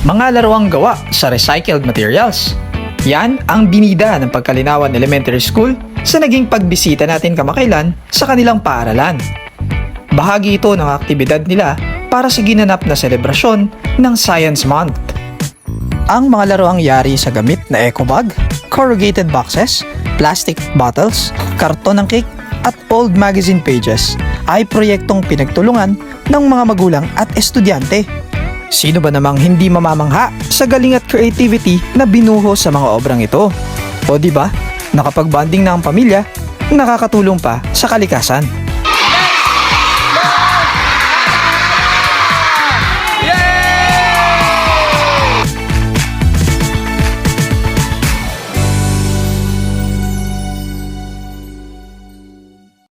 Mga laruang gawa sa recycled materials. Yan ang binida ng Pagkalinawan Elementary School sa naging pagbisita natin kamakailan sa kanilang paaralan. Bahagi ito ng aktibidad nila para sa ginanap na selebrasyon ng Science Month. Ang mga laruang yari sa gamit na eco bag, corrugated boxes, plastic bottles, karton ng cake, at old magazine pages ay proyektong pinagtulungan ng mga magulang at estudyante. Sino ba namang hindi mamamangha sa galing at creativity na binuho sa mga obrang ito? O di ba? Nakapag-bonding na ang pamilya, nakakatulong pa sa kalikasan.